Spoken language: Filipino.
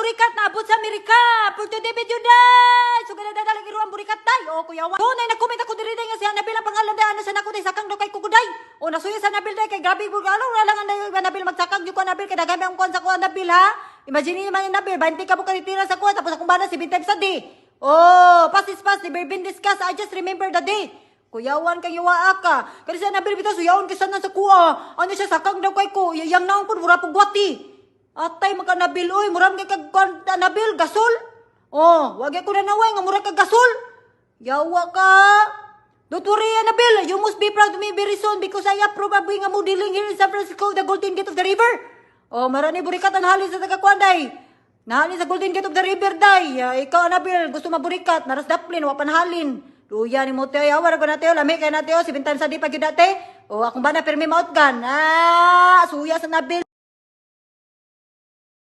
burikat na abot sa Amerika. For today video day. So ganda dadalang iruang burikat day. O kuya wa. Doon ay nag-comment ako diri day nga siya nabil ang pangalan day ano sa nako day sakang kay kuguday. O nasuya sa nabil day kay grabe bug ano wala lang ang nabil magsakang jud ko nabil kay dagami ang kuan sa kuan nabil ha. Imagine naman yung nabil 20 ka mo kanitira sa kuan tapos akong bana si times sa di. Oh, pasis pas never been discussed. I just remember the day. Kuyawan kay yuwa ka. Kasi sa nabil bitaw suyawan kay sana sa kuha. Ano siya sakang daw kay ko. Yang naon pud mura pug gwati. Atay maka nabil oy, muram kay kag nabil gasol. Oh, wag ko na naway nga mura kag gasol. Yawa ka. Don't worry, Annabelle. You must be proud of me very soon because I approve of being a modeling here in San Francisco, the Golden Gate of the River. Oh, marani burikat ang halin sa tagakwanday. Nahalin sa Golden Gate of the River, day. Ah, ikaw, Annabelle, gusto maburikat. Naras daplin, wapan halin. Luya ni mo tayo, awar ko na tayo, lami kay na tayo, si Bintan sa di pag yun. O, akong ba na permi mautgan? Ah, suya sa Nabil.